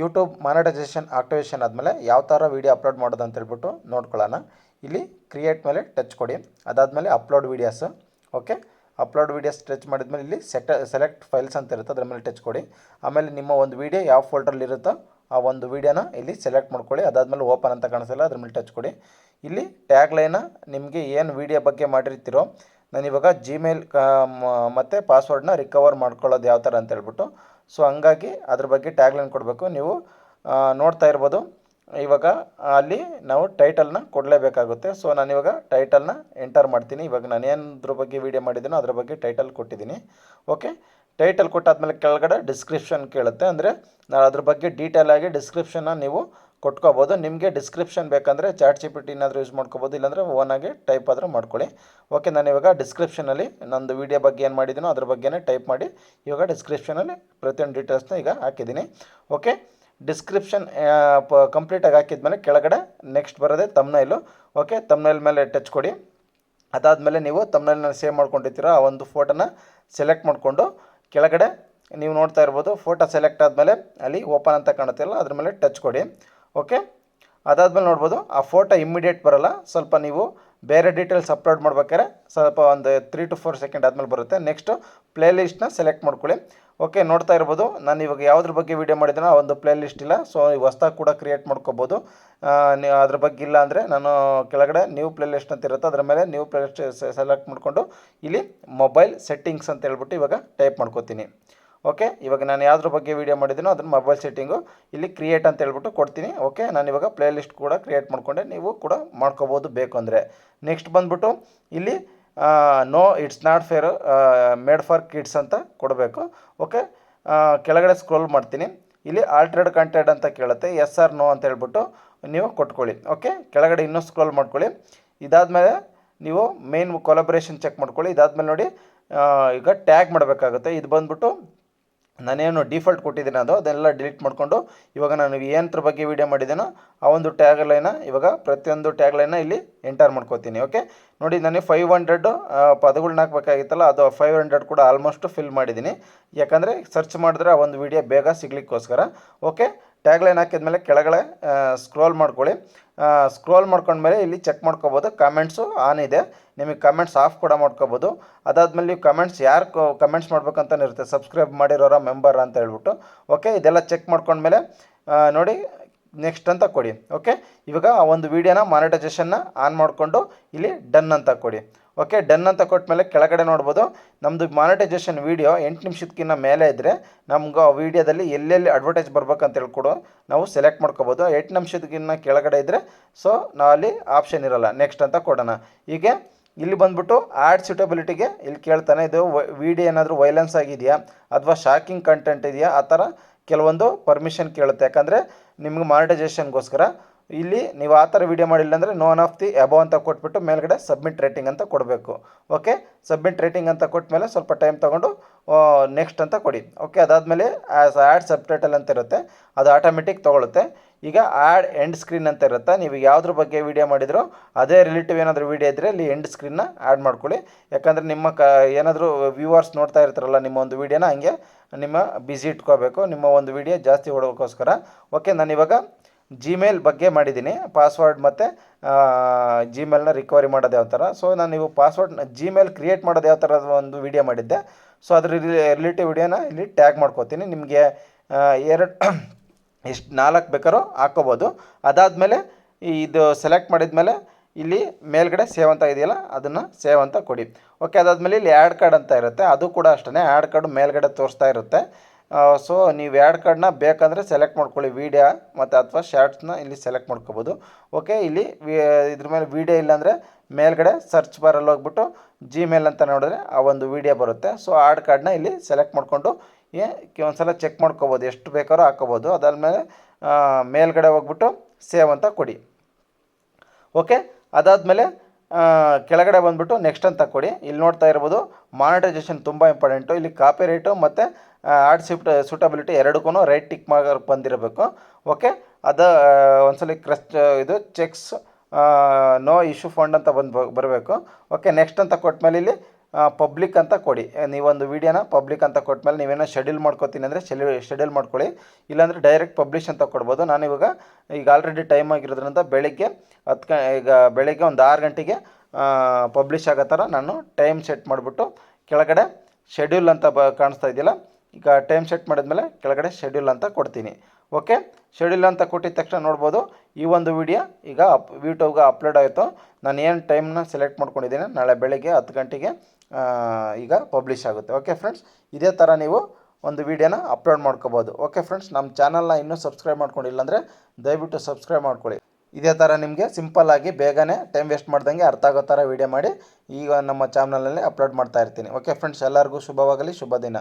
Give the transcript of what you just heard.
YouTube monetisation activation ಆದಮೇಲೆ ಯಾವ ಥರ ವೀಡಿಯೋ ಅಪ್ಲೋಡ್ ಮಾಡೋದು ಅಂತ ಹೇಳ್ಬಿಟ್ಟು ನೋಡ್ಕೊಳ್ಳೋಣ. ಇಲ್ಲಿ ಕ್ರಿಯೇಟ್ ಮೇಲೆ ಟಚ್ ಕೊಡಿ. ಅದಾದಮೇಲೆ upload videos okay upload videos touch ಮಾಡಿದ್ಮೇಲೆ ಇಲ್ಲಿ ಸೆಟ್ ಸೆಲೆಕ್ಟ್ ಫೈಲ್ಸ್ ಅಂತ ಇರುತ್ತೆ, ಅದ್ರ ಮೇಲೆ ಟಚ್ ಕೊಡಿ. ಆಮೇಲೆ ನಿಮ್ಮ ಒಂದು ವೀಡಿಯೋ ಯಾವ ಫೋಲ್ಡ್ರಲ್ಲಿ ಇರುತ್ತೋ ಆ ಒಂದು ವೀಡಿಯೋನ ಇಲ್ಲಿ ಸೆಲೆಕ್ಟ್ ಮಾಡ್ಕೊಳ್ಳಿ. ಅದಾದಮೇಲೆ ಓಪನ್ ಅಂತ ಕಾಣಿಸಲ್ಲ, ಅದ್ರ ಮೇಲೆ ಟಚ್ ಕೊಡಿ. ಇಲ್ಲಿ ಟ್ಯಾಗ್ ಲೈನ ನಿಮಗೆ ಏನು ವೀಡಿಯೋ ಬಗ್ಗೆ ಮಾಡಿರ್ತೀರೋ, ನಾನು ಇವಾಗ ಜಿಮೇಲ್ ಮತ್ತು ಪಾಸ್ವರ್ಡ್ನ ರಿಕವರ್ ಮಾಡ್ಕೊಳ್ಳೋದು ಯಾವ ಥರ ಅಂತ ಹೇಳ್ಬಿಟ್ಟು ಸೊ ಹಂಗಾಗಿ ಅದ್ರ ಬಗ್ಗೆ ಟ್ಯಾಗ್ಲೈನ್ ಕೊಡಬೇಕು. ನೀವು ನೋಡ್ತಾ ಇರ್ಬೋದು. ಇವಾಗ ಅಲ್ಲಿ ನಾವು ಟೈಟಲ್ನ ಕೊಡಲೇಬೇಕಾಗುತ್ತೆ. ಸೊ ನಾನಿವಾಗ ಟೈಟಲ್ನ ಎಂಟರ್ ಮಾಡ್ತೀನಿ. ಇವಾಗ ನಾನು ಏನಾದ್ರ ಬಗ್ಗೆ ವೀಡಿಯೋ ಮಾಡಿದ್ದೀನೋ ಅದ್ರ ಬಗ್ಗೆ ಟೈಟಲ್ ಕೊಟ್ಟಿದ್ದೀನಿ. ಓಕೆ ಟೈಟಲ್ ಕೊಟ್ಟಾದ್ಮೇಲೆ ಕೆಳಗಡೆ ಡಿಸ್ಕ್ರಿಪ್ಷನ್ ಕೇಳುತ್ತೆ. ಅಂದರೆ ನಾನು ಅದ್ರ ಬಗ್ಗೆ ಡೀಟೇಲ್ ಆಗಿ ಡಿಸ್ಕ್ರಿಪ್ಷನ್ನ ನೀವು ಕೊಟ್ಕೋಬೋದು. ನಿಮಗೆ ಡಿಸ್ಕ್ರಿಪ್ಷನ್ ಬೇಕಂದರೆ ಚಾಟ್ ಜಿ ಪಿ ಟಿ ಏನಾದರೂ ಯೂಸ್ ಮಾಡ್ಕೋಬೋದು. ಇಲ್ಲಾಂದರೆ ಓನಾಗಿ ಟೈಪ್ ಆದರೂ ಮಾಡ್ಕೊಳ್ಳಿ. ಓಕೆ ನಾನು ಇವಾಗ ಡಿಸ್ಕ್ರಿಪ್ಷನಲ್ಲಿ ನಂದು ವೀಡಿಯೋ ಬಗ್ಗೆ ಏನು ಮಾಡಿದ್ದೀನೋ ಅದ್ರ ಬಗ್ಗೆನೇ ಟೈಪ್ ಮಾಡಿ ಇವಾಗ ಡಿಸ್ಕ್ರಿಪ್ಷನಲ್ಲಿ ಪ್ರತಿಯೊಂದು ಡೀಟೇಲ್ಸ್ನ ಈಗ ಹಾಕಿದ್ದೀನಿ. ಓಕೆ ಡಿಸ್ಕ್ರಿಪ್ಷನ್ ಪ ಕಂಪ್ಲೀಟಾಗಿ ಹಾಕಿದ್ಮೇಲೆ ಕೆಳಗಡೆ ನೆಕ್ಸ್ಟ್ ಬರೋದೆ ತಮ್ನೈಲು ಓಕೆ ತಮ್ನೈಲ್ ಮೇಲೆ ಟಚ್ ಕೊಡಿ. ಅದಾದಮೇಲೆ ನೀವು ತಮ್ನೈಲ್ನ ಸೇವ್ ಮಾಡ್ಕೊಂಡಿರ್ತೀರ ಆ ಒಂದು ಫೋಟೋನ ಸೆಲೆಕ್ಟ್ ಮಾಡಿಕೊಂಡು ಕೆಳಗಡೆ ನೀವು ನೋಡ್ತಾ ಇರ್ಬೋದು. ಫೋಟೋ ಸೆಲೆಕ್ಟ್ ಆದಮೇಲೆ ಅಲ್ಲಿ ಓಪನ್ ಅಂತ ಕಾಣುತ್ತಿಲ್ಲ ಅದ್ರ ಮೇಲೆ ಟಚ್ ಕೊಡಿ. ಓಕೆ? ಅದಾದಮೇಲೆ ನೋಡ್ಬೋದು, ಆ ಫೋಟೋ ಇಮ್ಮಿಡಿಯೇಟ್ ಬರಲ್ಲ. ಸ್ವಲ್ಪ ನೀವು ಬೇರೆ ಡೀಟೇಲ್ಸ್ ಅಪ್ಲೋಡ್ ಮಾಡ್ಬೇಕಾದ್ರೆ ಸ್ವಲ್ಪ ಒಂದು ತ್ರೀ ಟು ಫೋರ್ ಸೆಕೆಂಡ್ ಆದಮೇಲೆ ಬರುತ್ತೆ. ನೆಕ್ಸ್ಟು ಪ್ಲೇ ಲಿಸ್ಟ್ನ ಸೆಲೆಕ್ಟ್ ಮಾಡ್ಕೊಳ್ಳಿ. ಓಕೆ, ನೋಡ್ತಾ ಇರ್ಬೋದು. ನಾನು ಇವಾಗ ಯಾವುದ್ರ ಬಗ್ಗೆ ವೀಡಿಯೋ ಮಾಡಿದ್ದೀನೋ ಆ ಒಂದು ಪ್ಲೇ ಲಿಸ್ಟ್ ಇಲ್ಲ ಸೊ ಹೊಸ್ದಾಗಿ ಕೂಡ ಕ್ರಿಯೇಟ್ ಮಾಡ್ಕೋಬೋದು. ಅದ್ರ ಬಗ್ಗೆ ಇಲ್ಲ ಅಂದರೆ ನಾನು ಕೆಳಗಡೆ ನ್ಯೂ ಪ್ಲೇ ಲಿಸ್ಟ್ ಅಂತ ಇರುತ್ತೆ. ಅದ್ರ ಮೇಲೆ ನ್ಯೂ ಪ್ಲೇ ಲಿಸ್ಟ್ ಸೆಲೆಕ್ಟ್ ಮಾಡಿಕೊಂಡು ಇಲ್ಲಿ ಮೊಬೈಲ್ ಸೆಟ್ಟಿಂಗ್ಸ್ ಅಂತ ಹೇಳ್ಬಿಟ್ಟು ಇವಾಗ ಟೈಪ್ ಮಾಡ್ಕೋತೀನಿ. ಓಕೆ? ಇವಾಗ ನಾನು ಯಾವುದ್ರ ಬಗ್ಗೆ ವೀಡಿಯೋ ಮಾಡಿದ್ದೀನೋ ಅದನ್ನು ಮೊಬೈಲ್ ಸೆಟ್ಟಿಂಗು ಇಲ್ಲಿ ಕ್ರಿಯೇಟ್ ಅಂತ ಹೇಳ್ಬಿಟ್ಟು ಕೊಡ್ತೀನಿ, ಓಕೆ? ನಾನು ಇವಾಗ ಪ್ಲೇ ಲಿಸ್ಟ್ ಕೂಡ ಕ್ರಿಯೇಟ್ ಮಾಡಿಕೊಂಡೆ, ನೀವು ಕೂಡ ಮಾಡ್ಕೋಬೋದು ಬೇಕು ಅಂದರೆ. ನೆಕ್ಸ್ಟ್ ಬಂದ್ಬಿಟ್ಟು ಇಲ್ಲಿ no it's not fair made for kids ಅಂತ ಕೊಡಬೇಕು, ಓಕೆ? ಕೆಳಗಡೆ ಸ್ಕ್ರೋಲ್ ಮಾಡ್ತೀನಿ. ಇಲ್ಲಿ ಆಲ್ಟ್ರೇಡ್ ಕಂಟೆಂಟ್ ಅಂತ ಕೇಳುತ್ತೆ ಎಸ್ ಆರ್ ನೋ ಅಂತ ಹೇಳ್ಬಿಟ್ಟು ನೀವು ಕೊಟ್ಕೊಳ್ಳಿ, ಓಕೆ? ಕೆಳಗಡೆ ಇನ್ನೂ ಸ್ಕ್ರೋಲ್ ಮಾಡ್ಕೊಳ್ಳಿ. ಇದಾದಮೇಲೆ ನೀವು ಮೇನ್ ಕೊಲಬ್ರೇಷನ್ ಚೆಕ್ ಮಾಡ್ಕೊಳ್ಳಿ. ಇದಾದಮೇಲೆ ನೋಡಿ ಈಗ ಟ್ಯಾಗ್ ಮಾಡಬೇಕಾಗುತ್ತೆ. ಇದು ಬಂದ್ಬಿಟ್ಟು ನಾನೇನು ಡಿಫಾಲ್ಟ್ ಕೊಟ್ಟಿದ್ದೀನಿ ಅದು ಅದೆಲ್ಲ ಡಿಲೀಟ್ ಮಾಡಿಕೊಂಡು ಇವಾಗ ನಾನು ಏನತ್ರ ಬಗ್ಗೆ ವೀಡಿಯೋ ಮಾಡಿದ್ದೀನೋ ಆ ಒಂದು ಟ್ಯಾಗ್ ಲೈನ ಇವಾಗ ಪ್ರತಿಯೊಂದು ಟ್ಯಾಗ್ ಲೈನ ಇಲ್ಲಿ ಎಂಟರ್ ಮಾಡ್ಕೋತೀನಿ ಓಕೆ ನೋಡಿ ನನಗೆ ಫೈವ್ ಹಂಡ್ರೆಡ್ ಪದಗಳನ್ನ ಹಾಕ್ಬೇಕಾಗಿತ್ತಲ್ಲ, ಅದು ಫೈವ್ ಹಂಡ್ರೆಡ್ ಕೂಡ ಆಲ್ಮೋಸ್ಟ್ ಫಿಲ್ ಮಾಡಿದ್ದೀನಿ. ಯಾಕಂದರೆ ಸರ್ಚ್ ಮಾಡಿದ್ರೆ ಆ ಒಂದು ವೀಡಿಯೋ ಬೇಗ ಸಿಗ್ಲಿಕ್ಕೋಸ್ಕರ ಓಕೆ ಟ್ಯಾಗ್ ಲೈನ್ ಹಾಕಿದ್ಮೇಲೆ ಕೆಳಗಡೆ ಸ್ಕ್ರೋಲ್ ಮಾಡ್ಕೊಳ್ಳಿ. ಸ್ಕ್ರೋಲ್ ಮಾಡ್ಕೊಂಡ್ಮೇಲೆ ಇಲ್ಲಿ ಚೆಕ್ ಮಾಡ್ಕೋಬೋದು. ಕಮೆಂಟ್ಸು ಆನ್ ಇದೆ. ನಿಮಗೆ ಕಮೆಂಟ್ಸ್ ಆಫ್ ಕೂಡ ಮಾಡ್ಕೋಬೋದು. ಅದಾದಮೇಲೆ ನೀವು ಕಮೆಂಟ್ಸ್ ಯಾರು ಕಮೆಂಟ್ಸ್ ಮಾಡ್ಬೇಕಂತ ಇರುತ್ತೆ ಸಬ್ಸ್ಕ್ರೈಬ್ ಮಾಡಿರೋರ ಮೆಂಬರ್ ಅಂತ ಹೇಳ್ಬಿಟ್ಟು. ಓಕೆ ಇದೆಲ್ಲ ಚೆಕ್ ಮಾಡ್ಕೊಂಡ್ಮೇಲೆ ನೋಡಿ ನೆಕ್ಸ್ಟ್ ಅಂತ ಕೊಡಿ ಓಕೆ ಇವಾಗ ಆ ಒಂದು ವೀಡಿಯೋನ ಮಾನಿಟೈಸೇಷನ್ನ ಆನ್ ಮಾಡಿಕೊಂಡು ಇಲ್ಲಿ ಡನ್ ಅಂತ ಕೊಡಿ ಓಕೆ ಡನ್ ಅಂತ ಕೊಟ್ಮೇಲೆ ಕೆಳಗಡೆ ನೋಡ್ಬೋದು ನಮ್ಮದು ಮಾನಿಟೈಸೇಷನ್ ವೀಡಿಯೋ ಎಂಟು ನಿಮಿಷಕ್ಕಿಂತ ಮೇಲೆ ಇದ್ದರೆ ನಮ್ಗೆ ಆ ವೀಡಿಯೋದಲ್ಲಿ ಎಲ್ಲೆಲ್ಲಿ ಅಡ್ವರ್ಟೈಸ್ ಬರ್ಬೇಕಂತ ಹೇಳ್ಕೊಡು ನಾವು ಸೆಲೆಕ್ಟ್ ಮಾಡ್ಕೋಬೋದು. ಎಂಟು ನಿಮಿಷದಕ್ಕಿಂತ ಕೆಳಗಡೆ ಇದ್ದರೆ ಸೊ ನಾವು ಅಲ್ಲಿ ಆಪ್ಷನ್ ಇರಲ್ಲ ನೆಕ್ಸ್ಟ್ ಅಂತ ಕೊಡೋಣ. ಹೀಗೆ ಇಲ್ಲಿ ಬಂದ್ಬಿಟ್ಟು ಆ್ಯಡ್ ಸೂಟಬಿಲಿಟಿಗೆ ಇಲ್ಲಿ ಕೇಳ್ತಾನೆ, ಇದು ವೀಡಿಯೋ ಏನಾದರೂ ವೈಲೆನ್ಸ್ ಆಗಿದೆಯಾ, ಅಥವಾ ಶಾಕಿಂಗ್ ಕಂಟೆಂಟ್ ಇದೆಯಾ, ಆ ಥರ ಕೆಲವೊಂದು ಪರ್ಮಿಷನ್ ಕೇಳುತ್ತೆ. ಯಾಕಂದರೆ ನಿಮ್ಗೆ ಮಾನಿಟೈಸೇಷನ್ಗೋಸ್ಕರ ಇಲ್ಲಿ ನೀವು ಆ ಥರ ವೀಡಿಯೋ ಮಾಡಿಲ್ಲ ಅಂದರೆ ನೋನ್ ಆಫ್ ದಿ ಅಬೋ ಅಂತ ಕೊಟ್ಬಿಟ್ಟು ಮೇಲ್ಗಡೆ ಸಬ್ಮಿಟ್ ರೇಟಿಂಗ್ ಅಂತ ಕೊಡಬೇಕು. ಓಕೆ ಸಬ್ಮಿಟ್ ರೇಟಿಂಗ್ ಅಂತ ಕೊಟ್ಟ ಮೇಲೆ ಸ್ವಲ್ಪ ಟೈಮ್ ತೊಗೊಂಡು ನೆಕ್ಸ್ಟ್ ಅಂತ ಕೊಡಿ. ಓಕೆ ಅದಾದಮೇಲೆ ಆ್ಯಸ್ ಆ್ಯಡ್ ಸಬ್ಟೈಟಲ್ ಅಂತ ಇರುತ್ತೆ, ಅದು ಆಟೋಮೆಟಿಕ್ ತೊಗೊಳುತ್ತೆ. ಈಗ ಆ್ಯಡ್ ಎಂಡ್ ಸ್ಕ್ರೀನ್ ಅಂತ ಇರುತ್ತೆ, ನೀವು ಯಾವುದ್ರ ಬಗ್ಗೆ ವೀಡಿಯೋ ಮಾಡಿದ್ರು ಅದೇ ರಿಲೇಟಿವ್ ಏನಾದರೂ ವೀಡಿಯೋ ಇದ್ದರೆ ಇಲ್ಲಿ ಎಂಡ್ ಸ್ಕ್ರೀನ್ನ ಆ್ಯಡ್ ಮಾಡ್ಕೊಳ್ಳಿ. ಯಾಕಂದರೆ ನಿಮ್ಮ ಕ, ಏನಾದರೂ ವ್ಯೂವರ್ಸ್ ನೋಡ್ತಾ ಇರ್ತಾರಲ್ಲ ನಿಮ್ಮ ಒಂದು ವೀಡಿಯೋನ ಹಂಗೆ ನಿಮ್ಮ ಬ್ಯುಸಿ ಇಟ್ಕೋಬೇಕು, ನಿಮ್ಮ ಒಂದು ವೀಡಿಯೋ ಜಾಸ್ತಿ ಓಡೋಕ್ಕೋಸ್ಕರ ಓಕೆ ನಾನು ಇವಾಗ ಜಿಮೇಲ್ ಬಗ್ಗೆ ಮಾಡಿದ್ದೀನಿ. ಪಾಸ್ವರ್ಡ್ ಮತ್ತು ಜಿಮೇಲ್ನ ರಿಕವರಿ ಮಾಡೋದು ಯಾವ ಥರ ಸೊ ನಾನು ನೀವು ಪಾಸ್ವರ್ಡ್ನ ಜಿಮೇಲ್ ಕ್ರಿಯೇಟ್ ಮಾಡೋದು ಯಾವ ಥರ ಒಂದು ವೀಡಿಯೋ ಮಾಡಿದ್ದೆ. ಸೊ ಅದ್ರ ರಿಲೇಟಿವ್ ವಿಡಿಯೋನ ಇಲ್ಲಿ ಟ್ಯಾಗ್ ಮಾಡ್ಕೋತೀನಿ. ನಿಮಗೆ ಎರಡು ಎಷ್ಟು ನಾಲ್ಕು ಬೇಕಾದ್ರೂ ಹಾಕ್ಕೋಬೋದು ಅದಾದಮೇಲೆ ಇದು ಸೆಲೆಕ್ಟ್ ಮಾಡಿದ ಮೇಲೆ ಇಲ್ಲಿ ಮೇಲ್ಗಡೆ ಸೇವ್ ಅಂತ ಇದೆಯಲ್ಲ, ಅದನ್ನು ಸೇವ್ ಅಂತ ಕೊಡಿ. ಓಕೆ ಅದಾದಮೇಲೆ ಇಲ್ಲಿ ಆ್ಯಡ್ ಕಾರ್ಡ್ ಅಂತ ಇರುತ್ತೆ. ಅದು ಕೂಡ ಅಷ್ಟೇ ಆ್ಯಡ್ ಕಾರ್ಡ್ ಮೇಲ್ಗಡೆ ತೋರಿಸ್ತಾ ಇರುತ್ತೆ. ಸೊ ನೀವು ಆ್ಯಡ್ ಕಾರ್ಡ್ನ ಬೇಕಂದರೆ ಸೆಲೆಕ್ಟ್ ಮಾಡ್ಕೊಳ್ಳಿ. ವೀಡಿಯೋ ಮತ್ತು ಅಥವಾ ಶಾರ್ಟ್ಸ್ನ ಇಲ್ಲಿ ಸೆಲೆಕ್ಟ್ ಮಾಡ್ಕೋಬೋದು. ಓಕೆ ಇಲ್ಲಿ ಇದ್ರ ಮೇಲೆ ವೀಡಿಯೋ ಇಲ್ಲಾಂದರೆ ಮೇಲ್ಗಡೆ ಸರ್ಚ್ ಬಾರಲ್ಲಿ ಹೋಗ್ಬಿಟ್ಟು ಜಿಮೇಲ್ ಅಂತ ನೋಡಿದ್ರೆ ಆ ಒಂದು ವೀಡಿಯೋ ಬರುತ್ತೆ. ಸೊ ಆ್ಯಡ್ ಕಾರ್ಡ್ನ ಇಲ್ಲಿ ಸೆಲೆಕ್ಟ್ ಮಾಡಿಕೊಂಡು ಏ ಒಂದ್ಸಲ ಚೆಕ್ ಮಾಡ್ಕೋಬೋದು, ಎಷ್ಟು ಬೇಕಾದ್ರೂ ಹಾಕೋಬೋದು ಅದಾದಮೇಲೆ ಮೇಲ್ಗಡೆ ಹೋಗ್ಬಿಟ್ಟು ಸೇವ್ ಅಂತ ಕೊಡಿ. ಓಕೆ ಅದಾದಮೇಲೆ ಕೆಳಗಡೆ ಬಂದುಬಿಟ್ಟು ನೆಕ್ಸ್ಟ್ ಅಂತ ಕೊಡಿ. ಇಲ್ಲಿ ನೋಡ್ತಾ ಇರ್ಬೋದು ಮಾನಿಟೈಸೇಷನ್ ತುಂಬ ಇಂಪಾರ್ಟೆಂಟು ಇಲ್ಲಿ ಕಾಪಿ ರೈಟು ಮತ್ತು ಆಡ್ ಸಿಫ್ಟ್ ಸೂಟಬಿಲಿಟಿ ಎರಡಕ್ಕೂ ರೈಟ್ ಟಿಕ್ ಮಾರ್ಕ್ ಬಂದಿರಬೇಕು. ಓಕೆ ಅದು, ಒಂದ್ಸಲ ಕ್ರಸ್ ಇದು ಚೆಕ್ಸ್ ನೋ ಇಶ್ಯೂ ಫಂಡ್ ಅಂತ ಬಂದು ಬರಬೇಕು. ಓಕೆ ನೆಕ್ಸ್ಟ್ ಅಂತ ಕೊಟ್ಟ ಮೇಲೆ ಇಲ್ಲಿ ಪಬ್ಲಿಕ್ ಅಂತ ಕೊಡಿ. ನೀವೊಂದು ವೀಡಿಯೋನ ಪಬ್ಲಿಕ್ ಅಂತ ಕೊಟ್ಮೇಲೆ ನೀವೇನೋ ಶೆಡ್ಯೂಲ್ ಮಾಡ್ಕೋತೀನಿ ಅಂದರೆ ಶೆಡ್ಯೂಲ್ ಶೆಡ್ಯೂಲ್ ಮಾಡ್ಕೊಳ್ಳಿ. ಇಲ್ಲಾಂದರೆ ಡೈರೆಕ್ಟ್ ಪಬ್ಲಿಷ್ ಅಂತ ಕೊಡ್ಬೋದು. ನಾನು ಇವಾಗ ಈಗ ಆಲ್ರೆಡಿ ಟೈಮ್ ಆಗಿರೋದ್ರಿಂದ ಬೆಳಿಗ್ಗೆ ಹತ್ತು ಈಗ ಬೆಳಿಗ್ಗೆ ಒಂದು ಆರು ಗಂಟೆಗೆ ಪಬ್ಲಿಷ್ ಆಗೋ ಥರ ನಾನು ಟೈಮ್ ಸೆಟ್ ಮಾಡಿಬಿಟ್ಟು ಕೆಳಗಡೆ ಶೆಡ್ಯೂಲ್ ಅಂತ ಬ, ಕಾಣಿಸ್ತಾ ಇದೆಯಲ್ಲ, ಈಗ ಟೈಮ್ ಸೆಟ್ ಮಾಡಿದ್ಮೇಲೆ ಕೆಳಗಡೆ ಶೆಡ್ಯೂಲ್ ಅಂತ ಕೊಡ್ತೀನಿ. ಓಕೆ ಶೆಡ್ಯೂಲ್ ಅಂತ ಕೊಟ್ಟಿದ ತಕ್ಷಣ ನೋಡ್ಬೋದು. ಈ ಒಂದು ವಿಡಿಯೋ ಈಗ ಅಪ್ ಯೂಟ್ಯೂಬ್ಗೆ ಅಪ್ಲೋಡ್ ಆಯಿತು. ನಾನು ಏನು ಟೈಮ್ನ ಸೆಲೆಕ್ಟ್ ಮಾಡ್ಕೊಂಡಿದ್ದೀನಿ? ನಾಳೆ ಬೆಳಗ್ಗೆ ಹತ್ತು ಗಂಟೆಗೆ ಈಗ ಪಬ್ಲಿಷ್ ಆಗುತ್ತೆ. ಓಕೆ ಫ್ರೆಂಡ್ಸ್ ಇದೇ ಥರ ನೀವು ಒಂದು ವೀಡಿಯೋನ ಅಪ್ಲೋಡ್ ಮಾಡ್ಕೋಬೋದು. ಓಕೆ ಫ್ರೆಂಡ್ಸ್ ನಮ್ಮ ಚಾನಲ್ನ ಇನ್ನೂ ಸಬ್ಸ್ಕ್ರೈಬ್ ಮಾಡ್ಕೊಂಡಿಲ್ಲ ಅಂದರೆ ದಯವಿಟ್ಟು ಸಬ್ಸ್ಕ್ರೈಬ್ ಮಾಡ್ಕೊಳ್ಳಿ. ಇದೇ ಥರ ನಿಮಗೆ ಸಿಂಪಲ್ಲಾಗಿ ಬೇಗನೆ ಟೈಮ್ ವೇಸ್ಟ್ ಮಾಡ್ದಂಗೆ ಅರ್ಥ ಆಗೋ ಥರ ವೀಡಿಯೋ ಮಾಡಿ ಈಗ ನಮ್ಮ ಚಾನಲಲ್ಲಿ ಅಪ್ಲೋಡ್ ಮಾಡ್ತಾ ಇರ್ತೀನಿ. ಓಕೆ ಫ್ರೆಂಡ್ಸ್ ಎಲ್ಲರಿಗೂ ಶುಭವಾಗಲಿ ಶುಭ ದಿನ